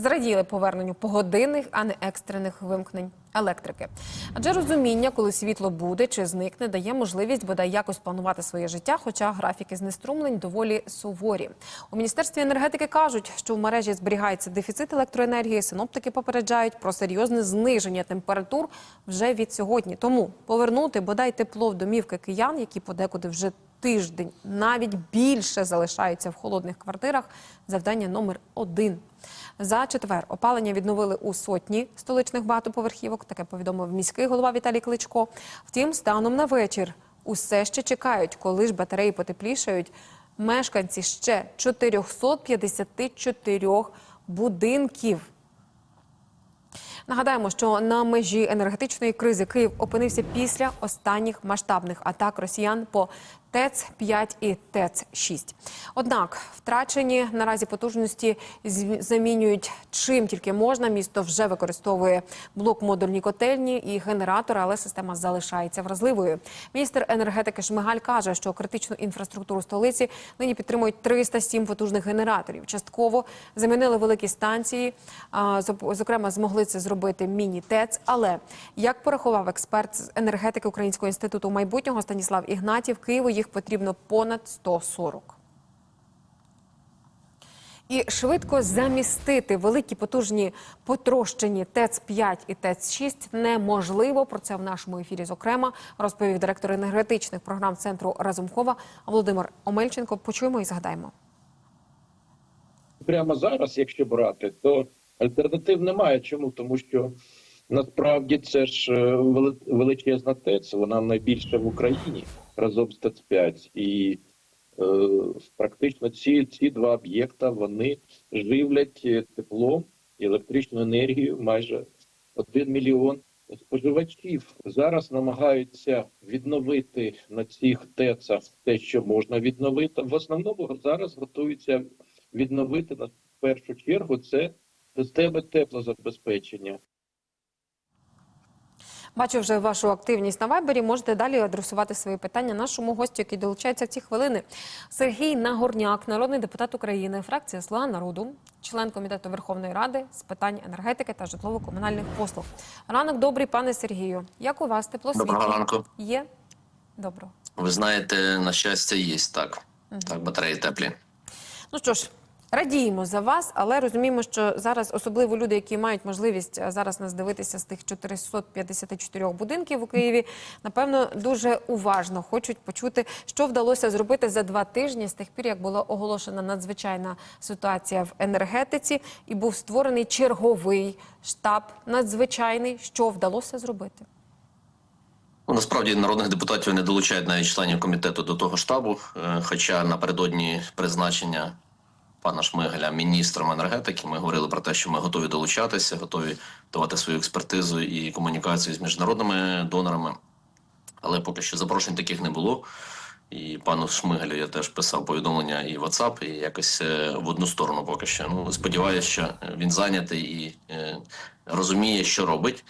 зраділи поверненню погодинних, а не екстрених вимкнень електрики. Адже розуміння, коли світло буде чи зникне, дає можливість бодай якось планувати своє життя, хоча графіки знеструмлень доволі суворі. У міністерстві енергетики кажуть, що в мережі зберігається дефіцит електроенергії. Синоптики попереджають про серйозне зниження температур вже від сьогодні. Тому повернути бодай тепло в домівки киян, які подекуди вже тиждень, навіть більше залишаються в холодних квартирах. Завдання номер один. За четвер опалення відновили у сотні столичних багатоповерхівок. Таке повідомив міський голова Віталій Кличко. Втім, станом на вечір усе ще чекають, коли ж батареї потеплішають. Мешканці ще 454 будинків. Нагадаємо, що на межі енергетичної кризи Київ опинився після останніх масштабних атак росіян по ТЕЦ-5 і ТЕЦ-6. Однак втрачені наразі потужності замінюють чим тільки можна. Місто вже використовує блок-модульні котельні і генератори, але система залишається вразливою. Міністр енергетики Шмигаль каже, що критичну інфраструктуру столиці нині підтримують 307 потужних генераторів. Частково замінили великі станції. Зокрема, змогли це зробити міні-ТЕЦ. Але як порахував експерт з енергетики Українського інституту майбутнього Станіслав Ігнатів, Києву їх потрібно понад 140. І швидко замістити великі потужні потрощені ТЕЦ-5 і ТЕЦ-6 неможливо. Про це в нашому ефірі зокрема розповів директор енергетичних програм центру Разумкова Володимир Омельченко. Почуємо і згадаємо. прямо зараз, якщо брати, то альтернатив немає. Чому? Тому що насправді це ж е, величезна ТЕЦ, вона найбільша в Україні разом ТЕЦ-5. І е, практично ці, ці два об'єкта вони живлять е, тепло і електричну енергію майже один мільйон споживачів. Зараз намагаються відновити на цих ТЕЦах те, що можна відновити. В основному зараз готуються відновити на першу чергу це системи теплозабезпечення. Бачу вже вашу активність на вайбері. Можете далі адресувати свої питання нашому гостю, який долучається в ці хвилини. Сергій Нагорняк, народний депутат України, фракція Слуга народу, член комітету Верховної Ради з питань енергетики та житлово-комунальних послуг. Ранок добрий, пане Сергію. Як у вас тепло Доброго ранку. Є? Доброго. Ви знаєте, на щастя, є так. Так, батареї теплі. Ну що ж, радіємо за вас, але розуміємо, що зараз особливо люди, які мають можливість е, зараз нас дивитися з тих 454 будинків у Києві, напевно, дуже уважно хочуть почути, що вдалося зробити за два тижні з тих пір, як була оголошена надзвичайна ситуація в енергетиці, і був створений черговий штаб надзвичайний. Що вдалося зробити? Ну, насправді народних депутатів не долучають навіть членів комітету до того штабу. Е, Хоча напередодні призначення пана Шмигаля міністром енергетики ми говорили про те, що ми готові долучатися, готові давати свою експертизу і комунікацію з міжнародними донорами. Але поки що запрошень таких не було. І пану Шмигалю я теж писав повідомлення і в WhatsApp, і якось е, в одну сторону поки що. Ну сподіваюся, що він зайнятий і е, розуміє, що робить.